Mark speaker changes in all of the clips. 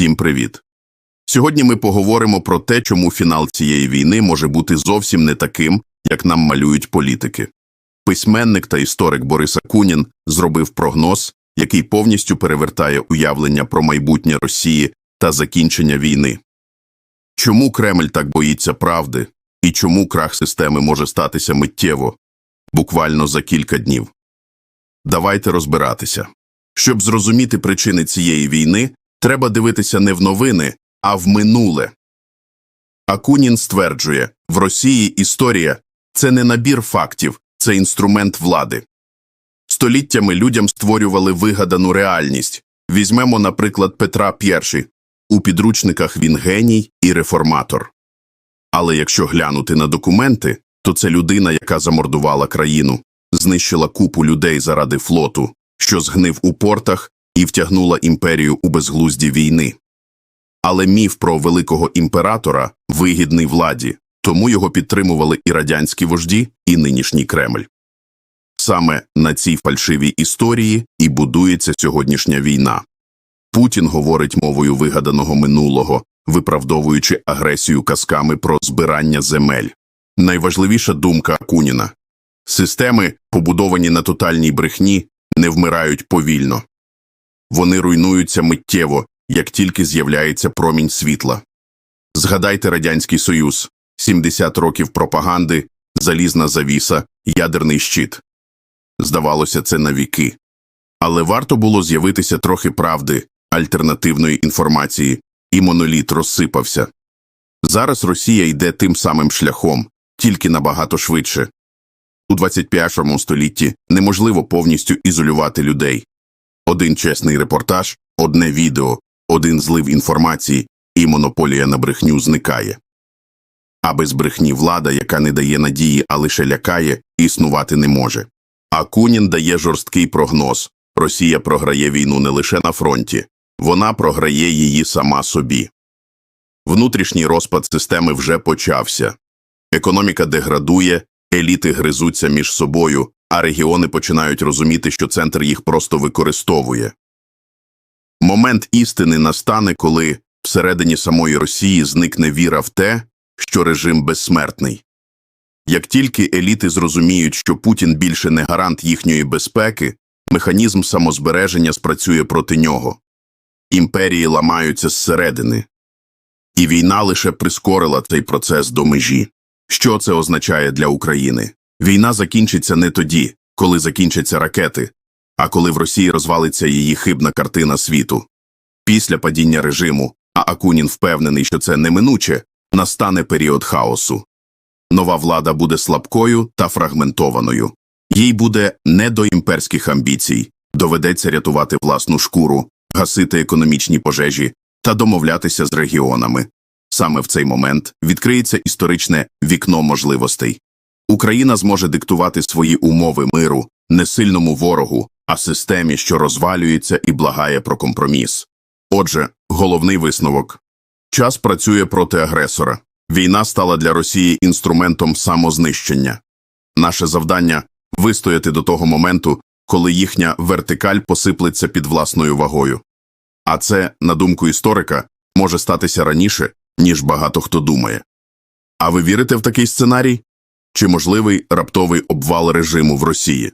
Speaker 1: Всім привіт! Сьогодні ми поговоримо про те, чому фінал цієї війни може бути зовсім не таким, як нам малюють політики. Письменник та історик Борис Акунін зробив прогноз, який повністю перевертає уявлення про майбутнє Росії та закінчення війни. Чому Кремль так боїться правди і чому крах системи може статися миттєво, буквально за кілька днів? Давайте розбиратися. Щоб зрозуміти причини цієї війни, треба дивитися не в новини, а в минуле. Акунін стверджує, в Росії історія це не набір фактів, це інструмент влади. Століттями людям створювали вигадану реальність. Візьмемо, наприклад, Петра І. У підручниках він геній і реформатор. Але якщо глянути на документи, то це людина, яка замордувала країну, знищила купу людей заради флоту, що згнив у портах і втягнула імперію у безглузді війни. Але міф про великого імператора вигідний владі, тому його підтримували і радянські вожді, і нинішній Кремль. Саме на цій фальшивій історії і будується сьогоднішня війна. Путін говорить мовою вигаданого минулого, виправдовуючи агресію казками про збирання земель. Найважливіша думка Акуніна – системи, побудовані на тотальній брехні, не вмирають повільно. Вони руйнуються миттєво, як тільки з'являється промінь світла. Згадайте Радянський Союз, 70 років пропаганди, залізна завіса, ядерний щит. Здавалося, це на віки. Але варто було з'явитися трохи правди, альтернативної інформації, і моноліт розсипався. Зараз Росія йде тим самим шляхом, тільки набагато швидше. У 21 столітті неможливо повністю ізолювати людей. Один чесний репортаж, одне відео, один злив інформації, і монополія на брехню зникає. А без брехні влада, яка не дає надії, а лише лякає, існувати не може. А Кунін дає жорсткий прогноз Росія програє війну не лише на фронті, вона програє її сама собі. Внутрішній розпад системи вже почався. Економіка деградує, еліти гризуться між собою, а регіони починають розуміти, що центр їх просто використовує. Момент істини настане, коли всередині самої Росії зникне віра в те, що режим безсмертний. Як тільки еліти зрозуміють, що Путін більше не гарант їхньої безпеки, механізм самозбереження спрацює проти нього. Імперії ламаються зсередини. І війна лише прискорила цей процес до межі. Що це означає для України? Війна закінчиться не тоді, коли закінчаться ракети, а коли в Росії розвалиться її хибна картина світу. Після падіння режиму, а Акунін впевнений, що це неминуче, настане період хаосу. Нова влада буде слабкою та фрагментованою. Їй буде не до імперських амбіцій, доведеться рятувати власну шкуру, гасити економічні пожежі та домовлятися з регіонами. Саме в цей момент відкриється історичне вікно можливостей. Україна зможе диктувати свої умови миру не сильному ворогу, а системі, що розвалюється і благає про компроміс. Отже, головний висновок час працює проти агресора. Війна стала для Росії інструментом самознищення. Наше завдання вистояти до того моменту, коли їхня вертикаль посиплеться під власною вагою. А це, на думку історика, може статися раніше, ніж багато хто думає. А ви вірите в такий сценарій? Чи можливий раптовий обвал режиму в Росії?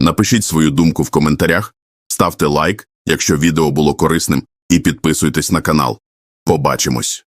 Speaker 1: Напишіть свою думку в коментарях, ставте лайк, якщо відео було корисним, і підписуйтесь на канал. Побачимось!